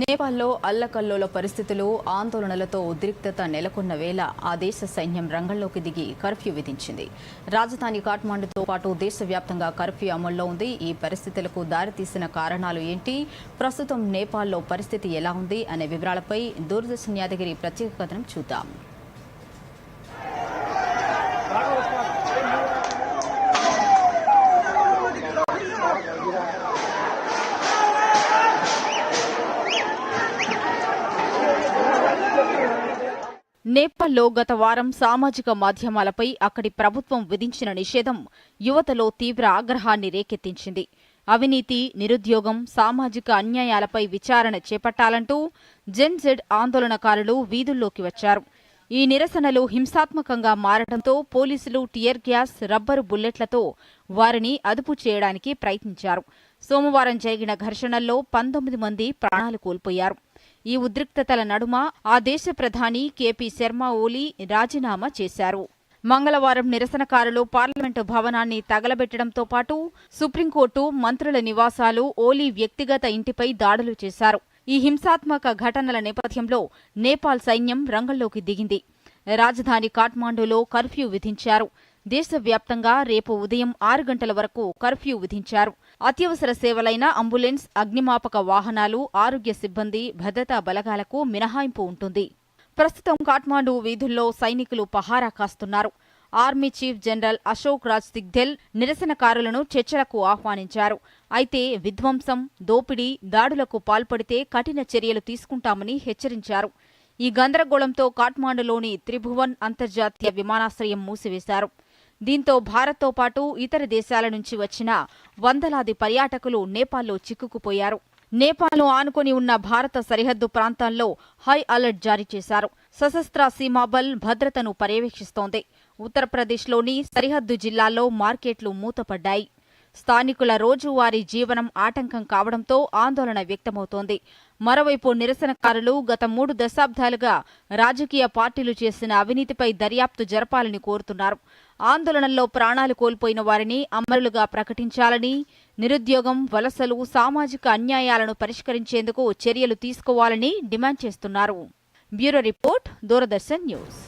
నేపాల్లో అల్లకల్లోల పరిస్థితులు ఆందోళనలతో ఉద్రిక్తత నెలకొన్న వేళ ఆ దేశ సైన్యం రంగంలోకి దిగి కర్ఫ్యూ విధించింది. రాజధాని కాఠ్మాండుతో పాటు దేశవ్యాప్తంగా కర్ఫ్యూ అమల్లో ఉంది. ఈ పరిస్థితులకు దారితీసిన కారణాలు ఏంటి? ప్రస్తుతం నేపాల్లో పరిస్థితి ఎలా ఉంది? అనే వివరాలపై దూరదర్శన్ యాదగిరి ప్రత్యేక కథనం చూద్దాం. నేపాల్లో గత వారం సామాజిక మాధ్యమాలపై అక్కడి ప్రభుత్వం విధించిన నిషేధం యువతలో తీవ్ర ఆగ్రహాన్ని రేకెత్తించింది. అవినీతి నిరుద్యోగం సామాజిక అన్యాయాలపై విచారణ చేపట్టాలంటూ జెన్జెడ్ ఆందోళనకారులు వీధుల్లోకి వచ్చారు. ఈ నిరసనలు హింసాత్మకంగా మారడంతో పోలీసులు టియర్ గ్యాస్ రబ్బరు బుల్లెట్లతో వారిని అదుపు చేయడానికి ప్రయత్నించారు. సోమవారం జరిగిన ఘర్షణల్లో పంతొమ్మిది మంది ప్రాణాలు కోల్పోయారు. ఈ ఉద్రిక్తతల నడుమ ఆ దేశ ప్రధాని కేపీ శర్మ ఓలీ రాజీనామా చేశారు. మంగళవారం నిరసనకారులు పార్లమెంటు భవనాన్ని తగలబెట్టడంతో పాటు సుప్రీంకోర్టు మంత్రుల నివాసాలు ఓలీ వ్యక్తిగత ఇంటిపై దాడులు చేశారు. ఈ హింసాత్మక ఘటనల నేపథ్యంలో నేపాల్ సైన్యం రంగంలోకి దిగింది. రాజధాని కాఠ్మాండులో కర్ఫ్యూ విధించారు. దేశవ్యాప్తంగా రేపు ఉదయం ఆరు గంటల వరకు కర్ఫ్యూ విధించారు. అత్యవసర సేవలైన అంబులెన్స్ అగ్నిమాపక వాహనాలు ఆరోగ్య సిబ్బంది భద్రతా బలగాలకు మినహాయింపు ఉంటుంది. ప్రస్తుతం కాఠ్మాండు వీధుల్లో సైనికులు పహారా కాస్తున్నారు. Army chief general Ashok Raj Sigdel నిరసనకారులను చర్చలకు ఆహ్వానించారు. అయితే విధ్వంసం దోపిడీ దాడులకు పాల్పడితే కఠిన చర్యలు తీసుకుంటామని హెచ్చరించారు. ఈ గందరగోళంతో కాఠ్మాండులోని త్రిభువన్ అంతర్జాతీయ విమానాశ్రయం మూసివేశారు. దీంతో భారత్తో పాటు ఇతర దేశాల నుంచి వచ్చిన వందలాది పర్యాటకులు నేపాల్లో చిక్కుకుపోయారు. నేపాల్ను ఆనుకొని ఉన్న భారత సరిహద్దు ప్రాంతాల్లో హై అలర్ట్ జారీ చేశారు. సశస్త్ర సీమాబల్ భద్రతను పర్యవేక్షిస్తోంది. ఉత్తరప్రదేశ్లోని సరిహద్దు జిల్లాల్లో మార్కెట్లు మూతపడ్డాయి. స్థానికుల రోజువారీ జీవనం ఆటంకం కావడంతో ఆందోళన వ్యక్తమవుతోంది. మరోవైపు నిరసనకారులు గత మూడు దశాబ్దాలుగా రాజకీయ పార్టీలు చేసిన అవినీతిపై దర్యాప్తు జరపాలని కోరుతున్నారు. ఆందోళనల్లో ప్రాణాలు కోల్పోయిన వారిని అమరులుగా ప్రకటించాలని నిరుద్యోగం వలసలు సామాజిక అన్యాయాలను పరిష్కరించేందుకు చర్యలు తీసుకోవాలని డిమాండ్ చేస్తున్నారు. Bureau report Doordarshan news.